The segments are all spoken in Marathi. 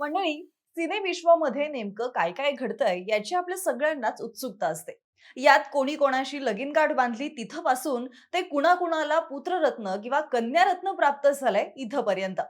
मंडळी सिनेविश्वामध्ये नेमकं काय काय घडतंय याची आपल्या सगळ्यांनाच उत्सुकता असते. यात कोणी कोणाशी लगीन गाठ बांधली तिथपासून ते कुणाकुणाला पुत्ररत्न किंवा कन्यारत्न प्राप्त झालंय इथपर्यंत.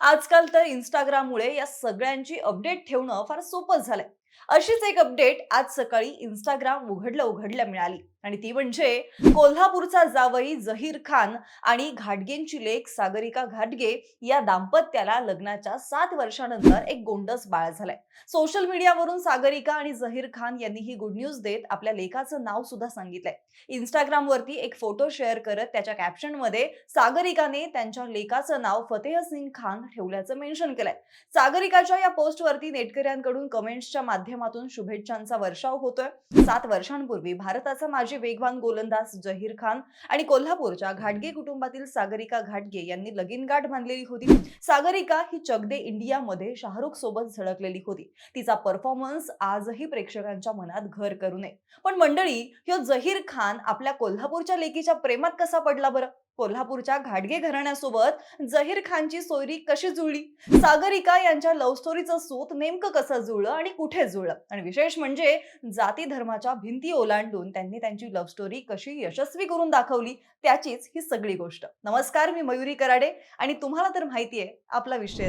आजकाल तर इंस्टाग्राममुळे या सगळ्यांची अपडेट ठेवणं फार सोपं झालंय. अशीच एक अपडेट आज सकाळी इंस्टाग्राम उघडलं उघडल्या मिळाली. आणि ती म्हणजे कोल्हापूरचा जावई जहीर खान आणि घाटगेंची लेख सागरिका घाटगे या दाम्पत्याला लग्नाच्या सात वर्षानंतर एक गोंडस बाळ झालाय. सोशल मीडियावरून सागरिका आणि जहीर खान यांनी ही गुड न्यूज देत आपल्या लेखाचं नाव सुद्धा सांगितलंय. इंस्टाग्राम वरती एक फोटो शेअर करत त्याच्या कॅप्शनमध्ये सागरिकाने त्यांच्या लेखाचं नाव फतेह सिंग खान ठेवल्याचं मेन्शन केलंय. सागरिकाच्या या पोस्ट वरती नेटकऱ्यांकडून कमेंट्सच्या माध्यमातून शुभेच्छांचा वर्षाव होतोय. सात वर्षांपूर्वी भारताचा माजी वेगवान गोलंदाज जहीर खान आणि कोल्हापूरच्या घाटगे कुटुंबातील सागरिका घाटगे यांनी लगीन गाठ बांधलेली होती. सागरिका ही चगदे इंडियामध्ये शाहरुख सोबत झळकलेली होती. तिचा परफॉर्मन्स आजही प्रेक्षकांच्या मनात घर करू नये. पण मंडळी ह्यो जहीर खान आपल्या कोल्हापूरच्या लेकीच्या प्रेमात कसा पडला बरं? कोल्हापूरच्या घाटगे घराण्यासोबत जहीर खानची सोयरी कशी जुळली? सागरिका यांच्या लव्ह स्टोरीचं सूत नेमकं कसं जुळलं आणि कुठे जुळलं? आणि विशेष म्हणजे जाती धर्माच्या भिंती ओलांडून त्यांनी त्यांची लव्ह स्टोरी कशी यशस्वी करून दाखवली त्याचीच ही सगळी गोष्ट. नमस्कार मी मयुरी कराडे आणि तुम्हाला तर माहितीये आपला विषय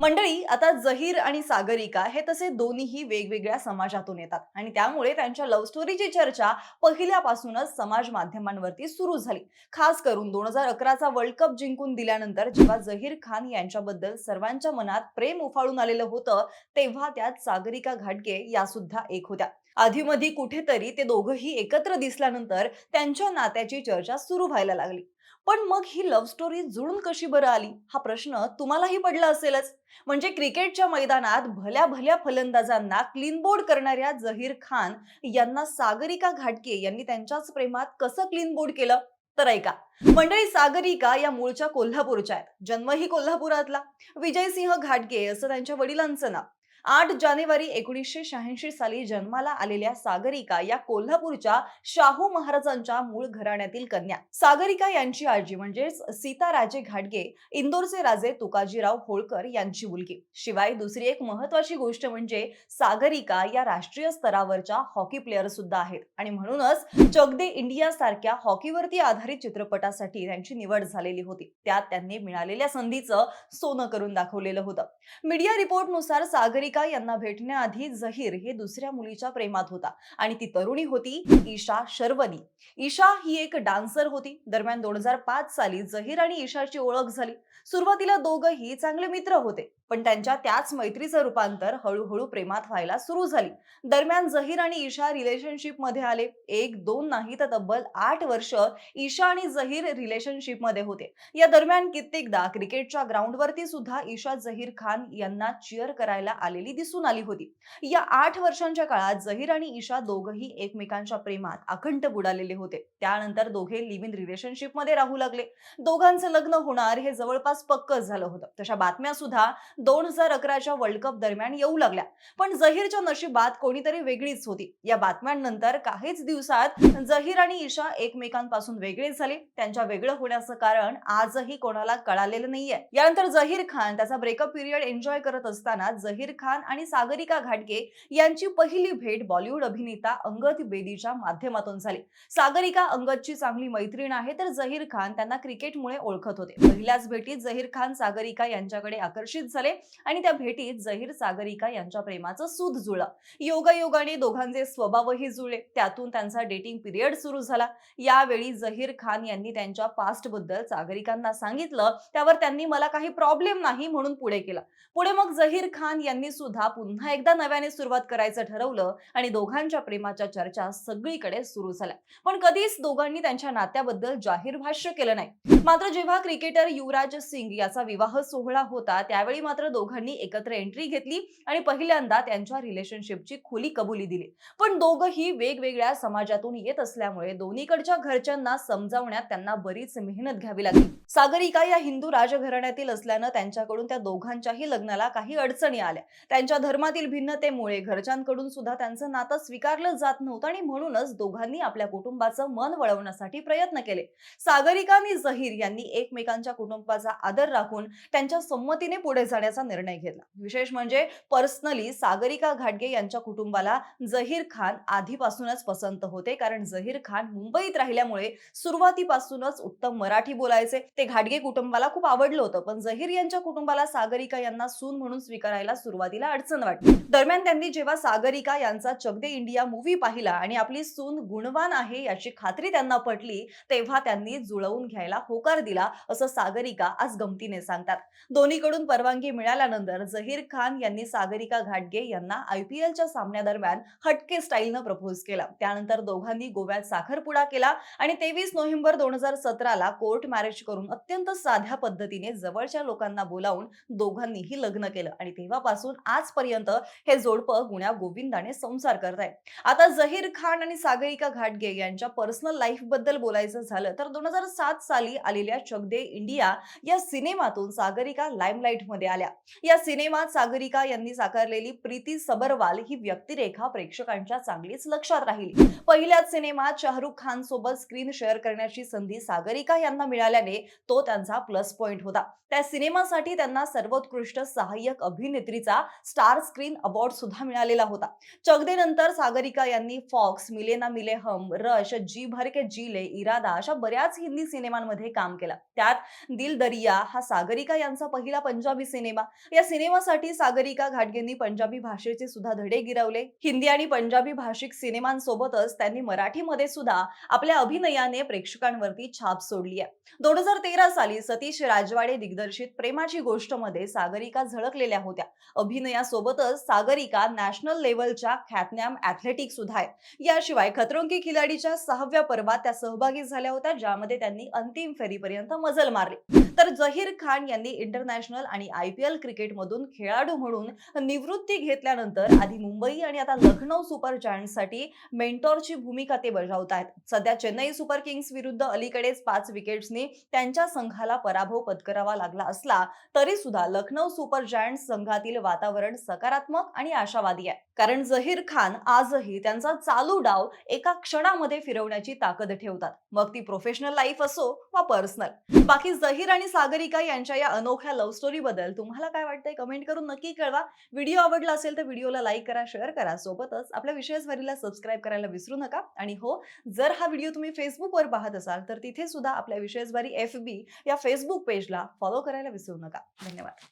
मंडळी आता जहीर आणि सागरिका हे तसे दोन्हीही वेगवेगळ्या समाजातून येतात आणि त्यामुळे त्यांच्या लव्ह स्टोरीची चर्चा पहिल्यापासूनच समाज माध्यमांवरती सुरू झाली. खास करून दोन हजार अकराचा वर्ल्ड कप जिंकून दिल्यानंतर जेव्हा जहीर खान यांच्याबद्दल सर्वांच्या मनात प्रेम उफाळून आलेलं होतं तेव्हा त्यात सागरिका घाटगे या सुद्धा एक होत्या. आधीमधी कुठेतरी ते दोघंही एकत्र दिसल्यानंतर त्यांच्या नात्याची चर्चा सुरू व्हायला लागली. पण मग ही लव्ह स्टोरी जुळून कशी बरं आली? हा प्रश्न तुम्हालाही पडला असेलच. म्हणजे क्रिकेटच्या मैदानात भल्या भल्या फलंदाजांना क्लीन बोर्ड करणाऱ्या जहीर खान यांना सागरिका घाटके यांनी त्यांच्याच प्रेमात कसं क्लीन बोर्ड केलं? तर ऐका. मंडळी सागरिका या मूळच्या कोल्हापूरच्या आहेत. जन्मही कोल्हापुरातला. विजयसिंह घाटगे असं त्यांच्या वडिलांचं नाव. आठ जानेवारी एकोणीसशे शहाऐंशी साली जन्माला आलेल्या सागरिका या कोल्हापूरच्या शाहू महाराजांच्या मूळ घराण्यातील कन्या. सागरिका यांची आजी म्हणजेच सीताराजे घाटगे इंदोरचे राजे तुकाजीराव होळकर यांची मुलगी. शिवाय दुसरी एक महत्वाची गोष्ट म्हणजे सागरिका या राष्ट्रीय स्तरावरच्या हॉकी प्लेअर सुद्धा आहेत. आणि म्हणूनच चक दे इंडिया सारख्या हॉकीवरती आधारित चित्रपटासाठी त्यांची निवड झालेली होती. त्यात त्यांनी मिळालेल्या संधीचं सोनं करून दाखवलेलं होतं. मीडिया रिपोर्टनुसार सागरिका यांना भेटण्याआधी जहीर हे दुसऱ्या मुलीच्या प्रेमात होता आणि ती तरुणी होती ईशा शर्वनी. ईशा ही एक डान्सर होती. दरम्यान दोन हजार पाच साली जहीर आणि ईशाची ओळख झाली. सुरुवातीला दोघंही चांगले मित्र होते. पण त्यांच्या त्याच मैत्रीचं रूपांतर हळूहळू प्रेमात व्हायला सुरू झाली. दरम्यान जहीर आणि ईशा रिलेशनशिपमध्ये आले. एक दोन नाही तर तब्बल आठ वर्ष ईशा आणि जहीर रिलेशनशिपमध्ये होते. या दरम्यान कित्येकदा क्रिकेटच्या ग्राउंडवरती सुद्धा ईशा जहीर खान यांना चिअर करायला आलेली दिसून आली होती. या आठ वर्षांच्या काळात जहीर आणि ईशा दोघही एकमेकांच्या प्रेमात अखंड बुडालेले होते. त्यानंतर दोघे लिव्ह इन रिलेशनशिपमध्ये राहू लागले. दोघांचं लग्न होणार हे जवळपास पक्क झालं होतं. तशा बातम्या सुद्धा दोन हजार अकराच्या वर्ल्ड कप दरम्यान येऊ लागल्या. पण जहीरच्या नशिबात कोणीतरी वेगळीच होती. या बातम्यांनंतर काहीच दिवसात जहीर आणि ईशा एकमेकांपासून वेगळे झाले. त्यांच्या वेगळं होण्याचं कारण आजही कोणाला कळालेलं नाहीये. यानंतर जहीर खान त्याचा ब्रेकअप पिरियड एन्जॉय करत असताना जहीर खान आणि सागरिका घाटगे यांची पहिली भेट बॉलिवूड अभिनेता अंगद बेदीच्या माध्यमातून झाली. सागरिका अंगदची चांगली मैत्रीण आहे तर जहीर खान त्यांना क्रिकेटमुळे ओळखत होते. पहिल्याच भेटीत जहीर खान सागरिका यांच्याकडे आकर्षित झाले. आणि त्या भेटीत जहीर सागरिका यांच्या प्रेमाचं सूद जुळलं. योगायोगाने दोघांचे स्वभावही जुळले. त्यातून त्यांचा डेटिंग पिरियड सुरू झाला. यावेळी जहीर खान यांनी त्यांच्या पास्टबद्दल सागरिकांना सांगितलं. त्यावर त्यांनी मला काही प्रॉब्लेम नाही म्हणून पुढे केलं. पुढे मग जहीर खान यांनी सुद्धा पुन्हा एकदा नव्याने सुरुवात करायचं ठरवलं आणि दोघांच्या प्रेमाच्या चर्चा सगळीकडे सुरू झाल्या. पण कधीच दोघांनी त्यांच्या नात्याबद्दल जाहीर भाष्य केलं नाही. मात्र जेव्हा क्रिकेटर युवराज सिंग याचा विवाह सोहळा होता त्यावेळी मात्र दोघांनी एकत्र एंट्री घेतली आणि पहिल्यांदा त्यांच्या रिलेशनशिपची खुली कबुली दिली. पण दोघंही वेगवेगळ्या समाजातून येत असल्यामुळे दोन्हीकडच्या घरच्यांना समजावण्यात त्यांना बरीच मेहनत घ्यावी लागली. सागरिका या हिंदू राजघराण्यातील असल्यानं त्यांच्याकडून त्या दोघांच्याही लग्नाला काही अडचणी आल्या. त्यांच्या धर्मातील भिन्नतेमुळे घरच्यांकडून सुद्धा त्यांचं नातं स्वीकारलं जात नव्हतं आणि म्हणूनच दोघांनी आपल्या कुटुंबाचं मन वळवण्यासाठी प्रयत्न केले. सागरिका आणि जहीर यांनी एकमेकांच्या कुटुंबाचा आदर राखून त्यांच्या संमतीने पुढे झाले जाण्याचा निर्णय घेतला. विशेष म्हणजे पर्सनली सागरिका घाटगे यांच्या कुटुंबाला जहीर खान आधीपासूनच पसंत होते. कारण जहीर खान मुंबईत राहिल्यामुळे सुरुवातीपासूनच उत्तम मराठी बोलायचे. ते घाटगे कुटुंबाला खूप आवडलं होतं. पण जहीर यांच्या कुटुंबाला सागरिका यांना सून म्हणून स्वीकारायला सुरुवातीला अडचण वाटली. दरम्यान त्यांनी जेव्हा सागरिका यांचा चगदे इंडिया मूवी पाहिला आणि आपली सून गुणवान आहे याची खात्री त्यांना पटली तेव्हा त्यांनी जुळवून घ्यायला होकार दिला असं सागरिका आज गमतीने सांगतात. दोन्हीकडून परवानगी मिळाल्यानंतर जहीर खान यांनी सागरिका घाटगे यांना आयपीएलच्या सामन्यादरम्यान हटके स्टाईलनं प्रपोज केला. त्यानंतर दोघांनी गोव्यात साखरपुडा केला आणि तेवीस नोव्हेंबर दोन हजार सतराला कोर्ट मॅरेज करून अत्यंत साध्या पद्धतीने जवळच्या लोकांना बोलावून दोघांनीही लग्न केलं आणि तेव्हापासून आजपर्यंत हे जोडपं गुण्या गोविंदाने संसार करत आहे आता जहीर खान आणि सागरिका घाटगे यांच्या पर्सनल लाईफबद्दल बोलायचं झालं तर दोन हजार सात साली आलेल्या चक दे इंडिया या सिनेमातून सागरिका लाईमलाईटमध्ये आल्या. या सिनेमात सागरिका यांनी साकारलेली प्रीती सबरवाल ही व्यक्तिरेखा प्रेक्षकांच्या चांगलीच लक्षात राहिली. पहिल्याच सिनेमात शाहरुख खान सोबत स्क्रीन शेअर करण्याची संधी सागरिका यांना मिळाल्याने तो त्यांचा प्लस पॉइंट होता. त्या सिनेमासाठी त्यांना सर्वोत्कृष्ट सहाय्यक अभिनेत्रीचा स्टार स्क्रीन अवॉर्ड सुद्धा मिळालेला होता. चगदेनंतर सागरिका यांनी फॉक्स मिलेना मिले हम रश जी भर के जीले इरादा अशा बऱ्याच हिंदी सिनेमांमध्ये काम केलं. त्यात दिल दरिया हा सागरिका यांचा पहिला पंजाबी सिनेमा या सिनेमासाठी सागरिका घाटगेंनी पंजाबी भाषेचे सुद्धा धडे गिरवले. हिंदी आणि पंजाबी भाषिक सिनेमांसोबतच त्यांनी मराठीमध्ये सुद्धा आपल्या अभिनयाने प्रेक्षकांवरती छाप सोडली आहे. दोन हजार तेरा साली सतीश राजवाडे दिग्दर्शित प्रेमाची गोष्टमध्ये सागरिका झळकलेल्या होत्या. अभिनयासोबतच सागरिका नॅशनल लेवलच्या ख्यातनाम ऍथलेटिक सुद्धा आहे याशिवाय खतरों की खिलाडीच्या सहाव्या पर्वात त्या सहभागी झाल्या होत्या ज्यामध्ये त्यांनी अंतिम फेरीपर्यंत मजल मारली. तर जहीर खान यांनी इंटरनॅशनल आणि आय पी एल क्रिकेटमधून खेळाडू म्हणून निवृत्ती घेतल्यानंतर आधी मुंबई आणि आता लखनौ सुपर जायंट्ससाठी मेंटॉरची भूमिका ते बजावत आहेत सध्या चेन्नई सुपर किंग्स विरुद्ध अलीकडेच पाच विकेट्सनी त्यांच्या संघाला पराभव पत्करावा लागला असला तरी सुद्धा लखनौ सुपर जायंट्स संघातील वातावरण सकारात्मक आणि आशावादी आहे. कारण जहीर खान आजही त्यांचा चालू डाव एका क्षणामध्ये फिरवण्याची ताकद ठेवतात. मग ती प्रोफेशनल लाईफ असो वा पर्सनल बाकी जहीर आणि सागरिका यांच्या या अनोख्या लव्ह स्टोरी बद्दल तुम्हाला काय वाटतंय कमेंट करून नक्की कळवा. व्हिडिओ आवडला असेल तर व्हिडिओला लाईक करा शेअर करा. सोबतच आपल्या विषयस्वरीला सबस्क्राईब करायला विसरू नका. आणि हो जर हा व्हिडिओ तुम्ही फेसबुकवर पाहत असाल तर तिथे सुद्धा आपल्या विषयस्वारी एफ बी या फेसबुक पेजला फॉलो करायला विसरू नका. धन्यवाद.